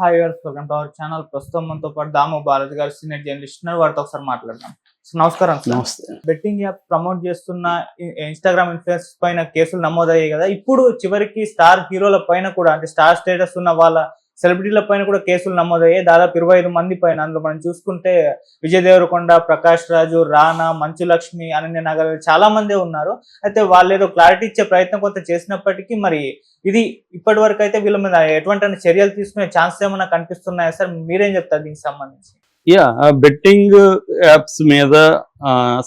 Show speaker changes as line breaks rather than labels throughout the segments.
Hi welcome to our channel ప్రస్తుతం మనతో పాటు దాము బాలాజీ గారు సీనియర్ జర్నలిస్ట్ ఉన్నారు. వారితో ఒకసారి మాట్లాడదాం. నమస్కారం
నమస్తే.
బెట్టింగ్ యాప్ ప్రమోట్ చేస్తున్న ఇన్స్టాగ్రామ్ ఇన్ఫ్లుయెన్స్ పైన కేసులు నమోదయ్యాయి కదా. ఇప్పుడు చివరికి స్టార్ హీరోల పైన కూడా అంటే స్టార్ స్టేటస్ ఉన్న వాళ్ళ సెలబ్రిటీల పైన కూడా కేసులు నమోదయ్యాయి. దాదాపు ఇరవై ఐదు మంది పైన. అందులో మనం చూసుకుంటే విజయ్ దేవరకొండ ప్రకాష్ రాజు రానా మంచు లక్ష్మి అనన్య నగర్ చాలా మందే ఉన్నారు. అయితే వాళ్ళు ఏదో క్లారిటీ ఇచ్చే ప్రయత్నం కొంత చేసినప్పటికీ మరి ఇది ఇప్పటి వరకు అయితే వీళ్ళ మీద ఎటువంటి చర్యలు తీసుకునే ఛాన్స్ ఏమైనా కనిపిస్తున్నాయా సార్? మీరేం చెప్తారు దీనికి సంబంధించి?
యా బెట్టింగ్ యాప్స్ మీద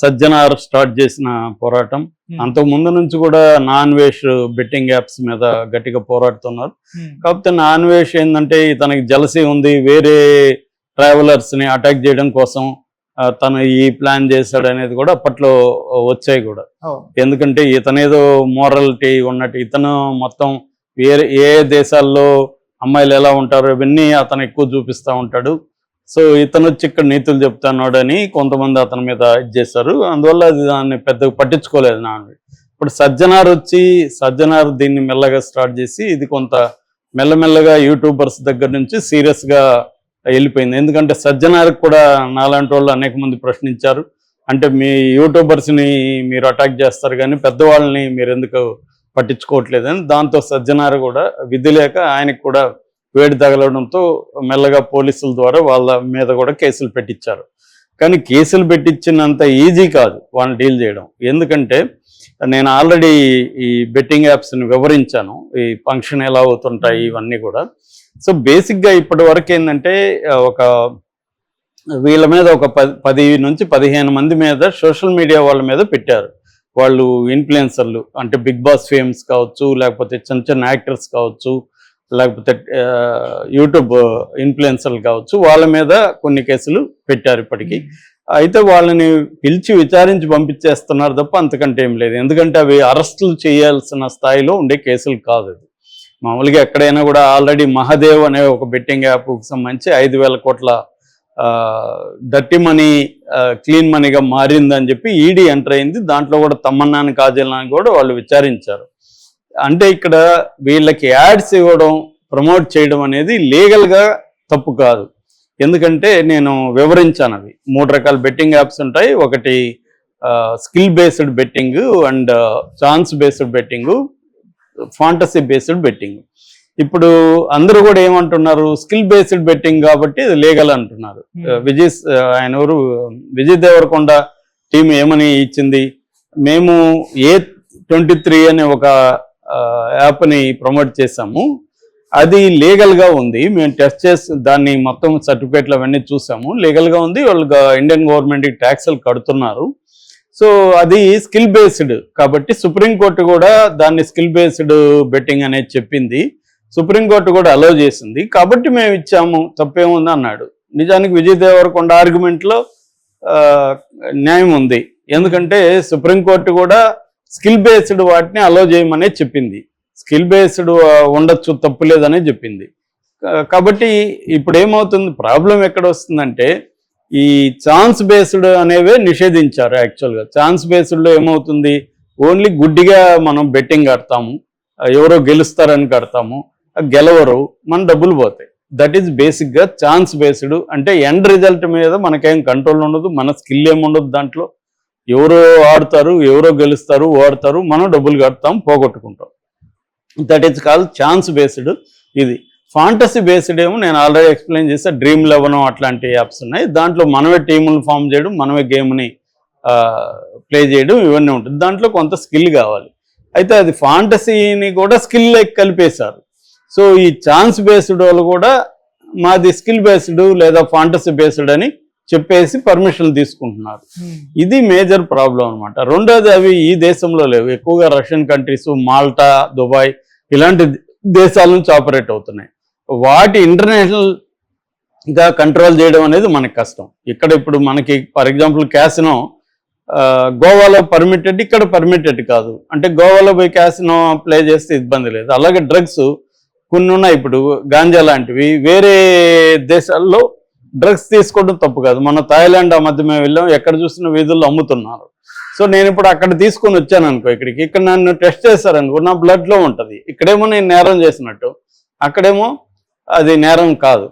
సజ్జనార్ స్టార్ట్ చేసిన పోరాటం. అంతకు ముందు నుంచి కూడా నాన్ వేష్ బెట్టింగ్ యాప్స్ మీద గట్టిగా పోరాడుతున్నారు.
Hmm.
కాకపోతే నాన్ వేష్ ఏంటంటే తనకి జలసీ ఉంది వేరే ట్రావెలర్స్ని అటాక్ చేయడం కోసం తను ఈ ప్లాన్ చేశాడు అనేది కూడా అప్పట్లో వచ్చాయి కూడా. ఎందుకంటే ఇతనేదో మోరలిటీ ఉన్నట్టు ఇతను మొత్తం వేరే ఏ దేశాల్లో అమ్మాయిలు ఎలా ఉంటారో ఇవన్నీ అతను ఎక్కువ చూపిస్తూ ఉంటాడు. సో ఇతను వచ్చి ఇక్కడ నీతులు చెప్తున్నాడని కొంతమంది అతని మీద ఇది చేశారు. అందువల్ల అది దాన్ని పెద్దగా పట్టించుకోలేదు నాన్న ఇప్పుడు సజ్జనార్ వచ్చి సజ్జనార్ దీన్ని మెల్లగా స్టార్ట్ చేసి ఇది కొంత మెల్లమెల్లగా యూట్యూబర్స్ దగ్గర నుంచి సీరియస్గా వెళ్ళిపోయింది. ఎందుకంటే సజ్జనార్కి కూడా నాలాంటి వాళ్ళు అనేక మంది ప్రశ్నించారు. అంటే మీ యూట్యూబర్స్ని మీరు అటాక్ చేస్తారు కానీ పెద్దవాళ్ళని మీరు ఎందుకు పట్టించుకోవట్లేదని దాంతో సజ్జనార్ కూడా విధి లేక ఆయనకు కూడా వేడి తగలడంతో మెల్లగా పోలీసుల ద్వారా వాళ్ళ మీద కూడా కేసులు పెట్టించారు. కానీ కేసులు పెట్టించినంత ఈజీ కాదు వాళ్ళని డీల్ చేయడం. ఎందుకంటే నేను ఆల్రెడీ ఈ బెట్టింగ్ యాప్స్ని వివరించాను. ఈ ఫంక్షన్ ఎలా అవుతుంటాయి ఇవన్నీ కూడా. సో బేసిక్గా ఇప్పటి వరకు ఏంటంటే ఒక వీళ్ళ మీద ఒక పది పది నుంచి పదిహేను మంది మీద సోషల్ మీడియా వాళ్ళ మీద పెట్టారు. వాళ్ళు ఇన్ఫ్లుయెన్సర్లు అంటే బిగ్ బాస్ ఫేమ్స్ కావచ్చు లేకపోతే చిన్న చిన్న యాక్టర్స్ కావచ్చు లేకపోతే యూట్యూబ్ ఇన్ఫ్లుయెన్సర్లు కావచ్చు వాళ్ళ మీద కొన్ని కేసులు పెట్టారు ఇప్పటికీ. అయితే వాళ్ళని పిలిచి విచారించి పంపించేస్తున్నారు తప్ప అంతకంటే ఏం లేదు. ఎందుకంటే అవి అరెస్టులు చేయాల్సిన స్థాయిలో ఉండే కేసులు కాదు అది మామూలుగా ఎక్కడైనా కూడా ఆల్రెడీ మహాదేవ్ అనే ఒక బెట్టింగ్ యాప్కి సంబంధించి ఐదు వేల కోట్ల డర్టీ మనీ క్లీన్ మనీగా మారిందని చెప్పి ఈడీ ఎంటర్ అయింది. దాంట్లో కూడా తమ్మన్నాని కాజల్నాని కూడా వాళ్ళు విచారించారు. అంటే ఇక్కడ వీళ్ళకి యాడ్స్ ఇవ్వడం ప్రమోట్ చేయడం అనేది లీగల్గా తప్పు కాదు. ఎందుకంటే నేను వివరించాను అవి. మూడు రకాల బెట్టింగ్ యాప్స్ ఉంటాయి. ఒకటి skill based betting and chance based betting fantasy based betting ఇప్పుడు అందరూ కూడా ఏమంటున్నారు? స్కిల్ బేస్డ్ బెట్టింగ్ కాబట్టి ఇది లీగల్ అంటున్నారు.
Hmm.
విజయ్ ఆయన ఎవరు? విజయ్ దేవరకొండ టీం ఏమని ఇచ్చింది? మేము ఏ ట్వంటీ త్రీ అనే ఒక యాప్ని ప్రమోట్ చేసాము అది లీగల్గా ఉంది. మేము టెస్ట్ చేసి దాన్ని మొత్తం సర్టిఫికేట్లు అవన్నీ చూసాము. లీగల్గా ఉంది. వాళ్ళు ఇండియన్ గవర్నమెంట్ ట్యాక్సులు కడుతున్నారు. సో అది స్కిల్ బేస్డ్ కాబట్టి సుప్రీంకోర్టు కూడా దాన్ని స్కిల్ బేస్డ్ బెట్టింగ్ అనేది చెప్పింది. సుప్రీంకోర్టు కూడా అలౌ చేసింది. కాబట్టి మేము ఇచ్చాము. తప్పేముంది అన్నాడు. నిజానికి విజయ్ దేవరకొండ ఆర్గ్యుమెంట్లో న్యాయం ఉంది. ఎందుకంటే సుప్రీంకోర్టు కూడా స్కిల్ బేస్డ్ వాటిని అలో చేయమనే చెప్పింది. స్కిల్ బేస్డ్ ఉండొచ్చు తప్పు లేదనే చెప్పింది. కాబట్టి ఇప్పుడు ఏమవుతుంది ప్రాబ్లం ఎక్కడ వస్తుందంటే ఈ ఛాన్స్ బేస్డ్ అనేవే నిషేధించారు యాక్చువల్గా. ఛాన్స్ బేస్డ్లో ఏమవుతుంది? ఓన్లీ గుడ్డిగా మనం బెట్టింగ్ కడతాము. ఎవరో గెలుస్తారని కడతాము. గెలవరు మన డబ్బులు పోతాయి. దట్ ఈజ్ బేసిక్గా ఛాన్స్ బేస్డ్ అంటే ఎండ్ రిజల్ట్ మీద మనకేం కంట్రోల్ ఉండదు మన స్కిల్ ఏమి ఉండదు దాంట్లో. ఎవరో ఆడతారు ఎవరో గెలుస్తారు ఓడతారు మనం డబ్బులు కడతాం పోగొట్టుకుంటాం. That is call chance based ఇది ఫాంటసీ బేస్డ్ ఏమో నేను ఆల్రెడీ ఎక్స్ప్లెయిన్ చేస్తే డ్రీమ్ లెవెన్ అట్లాంటి యాప్స్ ఉన్నాయి. దాంట్లో మనమే టీములు ఫామ్ చేయడం మనమే గేమ్ని ప్లే చేయడం ఇవన్నీ ఉంటుంది. దాంట్లో కొంత స్కిల్ కావాలి. అయితే అది ఫాంటసీని కూడా స్కిల్ కలిపేశారు. సో ఈ ఛాన్స్ బేస్డ్ వాళ్ళు కూడా మాది స్కిల్ బేస్డ్ లేదా ఫాంటసీ బేస్డ్ అని చెప్పేసి పర్మిషన్ తీసుకుంటున్నారు. ఇది మేజర్ ప్రాబ్లం అన్నమాట. రెండోది అవి ఈ దేశంలో లేవు. ఎక్కువగా రష్యన్ కంట్రీస్ మాల్టా దుబాయ్ ఇలాంటి దేశాల నుంచి ఆపరేట్ అవుతున్నాయి. వాటి ఇంటర్నేషనల్గా కంట్రోల్ చేయడం అనేది మనకి కష్టం. ఇక్కడ ఇప్పుడు మనకి ఫర్ ఎగ్జాంపుల్ క్యాసినో గోవాలో పర్మిటెడ్ ఇక్కడ పర్మిటెడ్ కాదు. అంటే గోవాలో పోయి క్యాసినో ప్లే చేస్తే ఇబ్బంది లేదు. అలాగే డ్రగ్స్ కొన్ని ఉన్నాయి ఇప్పుడు. గాంజా లాంటివి. వేరే దేశాల్లో డ్రగ్స్ తీసుకోవడం తప్పు కాదు. మన థాయిలాండ్ ఆ మధ్య మేము వెళ్ళాం. ఎక్కడ చూసిన వీధుల్లో అమ్ముతున్నారు. సో నేను ఇప్పుడు అక్కడ తీసుకొని వచ్చాను అనుకో ఇక్కడికి. ఇక్కడ నన్ను టెస్ట్ చేశారనుకో నా blood లో ఉంటది. ఇక్కడేమో నేను నేరం చేసినట్టు. అక్కడేమో అది నేరం కాదు.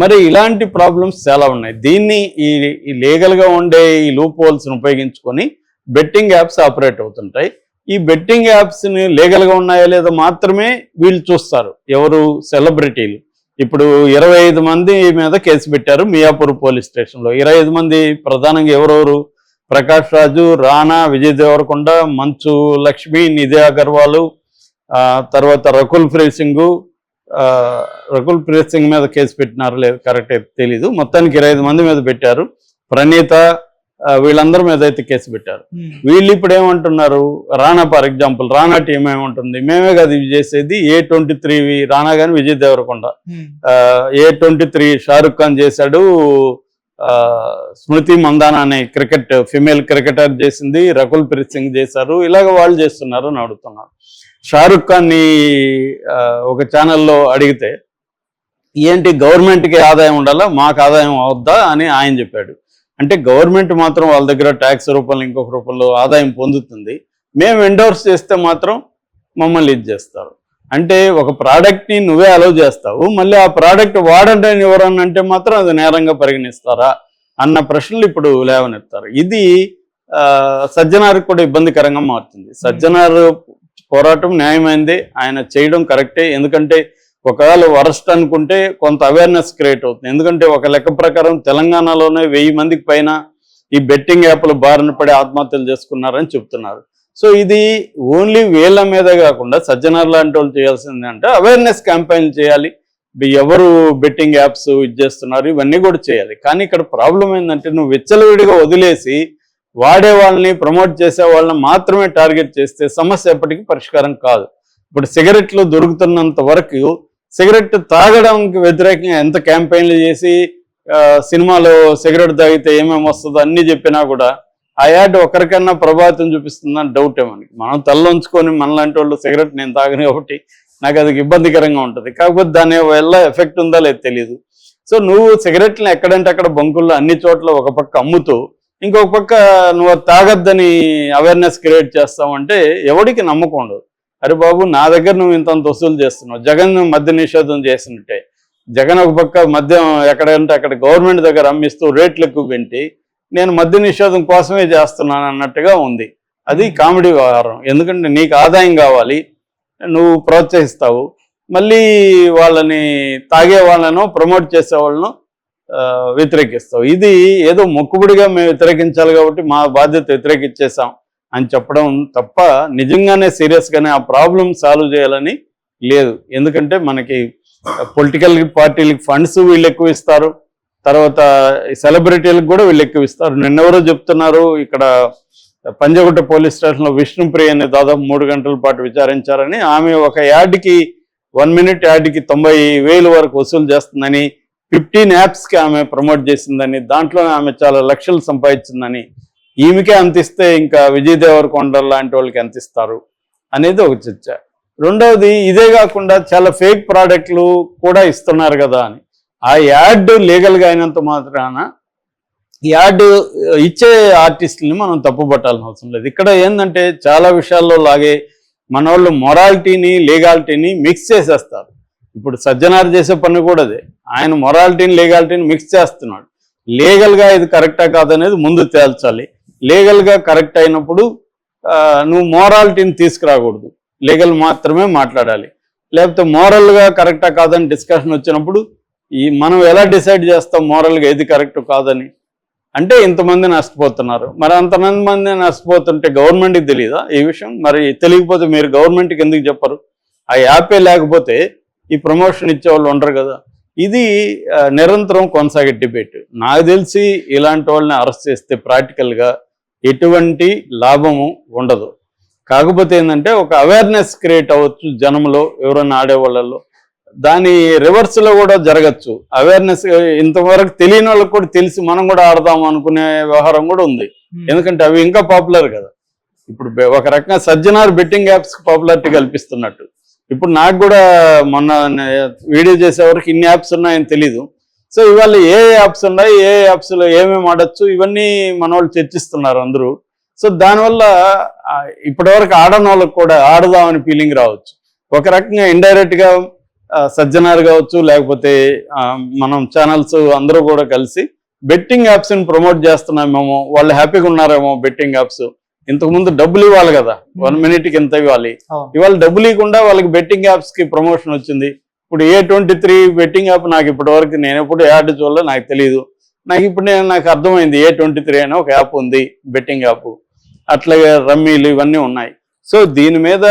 మరి ఇలాంటి ప్రాబ్లమ్స్ చాలా ఉన్నాయి. దీన్ని ఈ ఈ లీగల్గా ఉండే ఈ లూప్ హోల్స్ ఉపయోగించుకొని బెట్టింగ్ యాప్స్ ఆపరేట్ అవుతుంటాయి. ఈ బెట్టింగ్ యాప్స్ని లీగల్గా ఉన్నాయా లేదా మాత్రమే వీళ్ళు చూస్తారు. ఎవరు సెలబ్రిటీలు. ఇప్పుడు ఇరవై ఐదు మంది మీద కేసు పెట్టారు మియాపూర్ పోలీస్ స్టేషన్లో ఇరవై ఐదు మంది ప్రధానంగా ఎవరెవరు? ప్రకాష్ రాజు రాణా విజయ్ దేవరకొండ మంచు లక్ష్మి నిధి అగర్వాల్ తర్వాత రకుల్ ప్రీత్ సింగ్ రకుల్ ప్రీత్ సింగ్ మీద కేసు పెట్టినారు లేదు కరెక్ట్ తెలీదు. మొత్తానికి ఇరవై ఐదు మంది మీద పెట్టారు. ప్రణీత వీళ్ళందరి మీద అయితే కేసు పెట్టారు. వీళ్ళు ఇప్పుడు ఏమంటున్నారు? Rana for example Rana team ఏమంటుంది? మేమే కదా ఇవి చేసేది ఏ ట్వంటీ త్రీ రాణా కానీ Vijay Deverakonda. A twenty three Shahrukh Khan చేశాడు స్మృతి మందాన అనే క్రికెట్ ఫిమేల్ క్రికెటర్ చేసింది రకుల్ ప్రీత్ సింగ్ చేశారు ఇలాగ వాళ్ళు చేస్తున్నారు అని అడుగుతున్నారు. షారుఖ్ ఖాన్ని ఒక ఛానల్లో అడిగితే ఏంటి గవర్నమెంట్కి ఆదాయం ఉండాలా? మాకు ఆదాయం అవుద్దా అని ఆయన చెప్పాడు. అంటే గవర్నమెంట్ మాత్రం వాళ్ళ దగ్గర ట్యాక్స్ రూపంలో ఇంకొక రూపంలో ఆదాయం పొందుతుంది. మేము ఎండోర్స్ చేస్తే మాత్రం మమ్మల్ని ఇది చేస్తారు. అంటే ఒక ప్రోడక్ట్ని నువ్వే అలౌ చేస్తావు మళ్ళీ ఆ ప్రోడక్ట్ వాడండి అని ఎవరన్నా అంటే మాత్రం అది నేరంగా పరిగణిస్తారా అన్న ప్రశ్నలు ఇప్పుడు లేవనెత్తారు. ఇది సజ్జనారికి సజ్జనార్కి కూడా ఇబ్బందికరంగా మారుతుంది. సజ్జనారు పోరాటం న్యాయమైంది ఆయన చేయడం కరెక్టే ఎందుకంటే ఒకవేళ వరస్ట్ అనుకుంటే కొంత అవేర్నెస్ క్రియేట్ అవుతుంది. ఎందుకంటే ఒక లెక్క ప్రకారం తెలంగాణలోనే వెయ్యి మందికి పైన ఈ బెట్టింగ్ యాప్లు బారిన పడి ఆత్మహత్యలు చేసుకున్నారని చెప్తున్నారు. సో ఇది ఓన్లీ వీళ్ళ మీద కాకుండా సజ్జనార్ లాంటి వాళ్ళు చేయాల్సింది అంటే అవేర్నెస్ క్యాంపెయిన్ చేయాలి. ఎవరు బెట్టింగ్ యాప్స్ ఇది చేస్తున్నారు ఇవన్నీ కూడా చేయాలి. కానీ ఇక్కడ ప్రాబ్లం ఏంటంటే నువ్వు విచ్చలవిడిగా వదిలేసి వాడే వాళ్ళని ప్రమోట్ చేసే వాళ్ళని మాత్రమే టార్గెట్ చేస్తే సమస్య ఎప్పటికీ పరిష్కారం కాదు. ఇప్పుడు సిగరెట్లు దొరుకుతున్నంత వరకు సిగరెట్ తాగడానికి వ్యతిరేకంగా ఎంత క్యాంపెయిన్లు చేసి సినిమాలో సిగరెట్ తాగితే ఏమేమి వస్తుందో అన్ని చెప్పినా కూడా ఆ యాడ్ ఒకరికన్నా ప్రభావితం చూపిస్తుందని డౌట్ మనకి. మనం తల్లొంచుకొని మనలాంటి వాళ్ళు సిగరెట్ నేను తాగను కాబట్టి నాకు అది ఇబ్బందికరంగా ఉంటుంది. కాకపోతే దాని వల్ల ఎఫెక్ట్ ఉందా లేదు తెలియదు సో నువ్వు సిగరెట్లు ఎక్కడంటే అక్కడ బంకుల్లో అన్ని చోట్ల ఒక పక్క అమ్ముతూ ఇంకొక పక్క నువ్వు అది తాగొద్దని అవేర్నెస్ క్రియేట్ చేస్తావంటే ఎవడికి నమ్మకం ఉండదు. అరే బాబు నా దగ్గర నువ్వు ఇంత వసూలు చేస్తున్నావు. జగన్ మద్య నిషేధం చేసినట్టే. జగన్ ఒక పక్క మద్యం ఎక్కడంటే అక్కడ గవర్నమెంట్ దగ్గర అమ్మిస్తూ రేట్లు ఎక్కువ పెంటి నేను మద్య నిషేధం కోసమే చేస్తున్నాను అన్నట్టుగా ఉంది. అది కామెడీ వ్యవహారం. ఎందుకంటే నీకు ఆదాయం కావాలి నువ్వు ప్రోత్సహిస్తావు మళ్ళీ వాళ్ళని తాగే వాళ్ళను ప్రమోట్ చేసే వాళ్ళను వ్యతిరేకిస్తావు. ఇది ఏదో మొక్కుబడిగా మేము వ్యతిరేకించాలి కాబట్టి మా బాధ్యత వ్యతిరేకించేసాం అని చెప్పడం తప్ప నిజంగానే సీరియస్గానే ఆ ప్రాబ్లం సాల్వ్ చేయాలని లేదు. ఎందుకంటే మనకి పొలిటికల్ పార్టీలకు ఫండ్స్ వీళ్ళు ఎక్కువ ఇస్తారు. తర్వాత సెలబ్రిటీలకు కూడా వీళ్ళు ఎక్కువ ఇస్తారు. నిన్నెవరో చెప్తున్నారు ఇక్కడ పంజగుట్ట పోలీస్ స్టేషన్లో విష్ణుప్రియ అనే దాదాపు మూడు గంటల పాటు విచారించారని. ఆమె ఒక యాడ్కి వన్ మినిట్ యాడ్కి తొంభై వేలు వరకు వసూలు చేస్తుందని ఫిఫ్టీన్ యాప్స్కి ఆమె ప్రమోట్ చేసిందని దాంట్లో ఆమె చాలా లక్షలు సంపాదించిందని ఈమెకే అంతిస్తే ఇంకా విజయ్ దేవరకొండ లాంటి వాళ్ళకి అంతిస్తారు అనేది ఒక చర్చ. రెండవది ఇదే కాకుండా చాలా ఫేక్ ప్రోడక్ట్లు కూడా ఇస్తున్నారు కదా అని. ఆ యాడ్ లీగల్గా అయినంత మాత్రాన యాడ్ ఇచ్చే ఆర్టిస్టుని మనం తప్పు పట్టాల్సిన అవసరం లేదు. ఇక్కడ ఏంటంటే చాలా విషయాల్లో లాగే మన వాళ్ళు మొరాలిటీని లీగాలిటీని మిక్స్ చేసేస్తారు. ఇప్పుడు సజ్జనార్ చేసే పని కూడా అదే. ఆయన మొరాలిటీని లీగాలిటీని మిక్స్ చేస్తున్నాడు. లీగల్గా ఇది కరెక్టా కాదనేది ముందు తేల్చాలి. లీగల్గా కరెక్ట్ అయినప్పుడు నువ్వు మోరాలిటీని తీసుకురాకూడదు. లీగల్ మాత్రమే మాట్లాడాలి. లేకపోతే మోరల్గా కరెక్టా కాదని డిస్కషన్ వచ్చినప్పుడు ఈ మనం ఎలా డిసైడ్ చేస్తాం మోరల్గా ఏది కరెక్ట్ కాదని? అంటే ఇంతమంది నష్టపోతున్నారు. మరి అంతమంది మంది నష్టపోతుంటే గవర్నమెంట్కి తెలియదా ఈ విషయం? మరి తెలియకపోతే మీరు గవర్నమెంట్కి ఎందుకు చెప్పరు? ఆ యాపే లేకపోతే ఈ ప్రమోషన్ ఇచ్చేవాళ్ళు ఉండరు కదా. ఇది నిరంతరం కొనసాగే డిబేట్ నాకు తెలిసి ఇలాంటి వాళ్ళని అరెస్ట్ చేస్తే ప్రాక్టికల్గా ఎటువంటి లాభము ఉండదు. కాకపోతే ఏంటంటే ఒక అవేర్నెస్ క్రియేట్ అవ్వచ్చు జనంలో ఎవరైనా ఆడే వాళ్ళలో దాని reverse లో కూడా జరగచ్చు. అవేర్నెస్ ఇంతవరకు తెలియని వాళ్ళకి కూడా తెలిసి మనం కూడా ఆడదాం అనుకునే వ్యవహారం కూడా ఉంది. ఎందుకంటే అవి ఇంకా పాపులర్ కదా. ఇప్పుడు ఒక రకంగా సజ్జనార్ బెట్టింగ్ యాప్స్ పాపులారిటీ కల్పిస్తున్నట్టు. ఇప్పుడు నాకు కూడా మొన్న వీడియో చేసేవరకు ఇన్ని యాప్స్ ఉన్నాయని తెలీదు. సో ఇవాళ ఏ యాప్స్ ఉన్నాయి ఏ యాప్స్లో ఏమేమి ఆడొచ్చు ఇవన్నీ మన వాళ్ళు చర్చిస్తున్నారు అందరూ. సో దానివల్ల ఇప్పటివరకు ఆడని వాళ్ళకి కూడా ఆడదామని ఫీలింగ్ రావచ్చు. ఒక రకంగా ఇండైరెక్ట్గా ఆ, సజ్జనార్ కావచ్చు లేకపోతే మనం ఛానల్స్ అందరూ కూడా కలిసి బెట్టింగ్ యాప్స్ని ప్రమోట్ చేస్తున్నామేమో వాళ్ళు హ్యాపీగా ఉన్నారేమో బెట్టింగ్ యాప్స్ ఇంతకు ముందు డబ్బులు ఇవ్వాలి కదా వన్ మినిట్కి ఎంత ఇవ్వాలి. ఇవాళ డబ్బులు ఇవ్వకుండా వాళ్ళకి బెట్టింగ్ యాప్స్కి ప్రమోషన్ వచ్చింది. ఇప్పుడు A twenty three betting app నాకు ఇప్పటి వరకు నేను ఎప్పుడు యాడ్ చూడలే నాకు తెలియదు నాకు ఇప్పుడు నేను నాకు అర్థమైంది ఏ ట్వంటీ త్రీ అనే ఒక యాప్ ఉంది బెట్టింగ్ యాప్ అట్లాగే రమ్మీలు ఇవన్నీ ఉన్నాయి. సో దీని మీద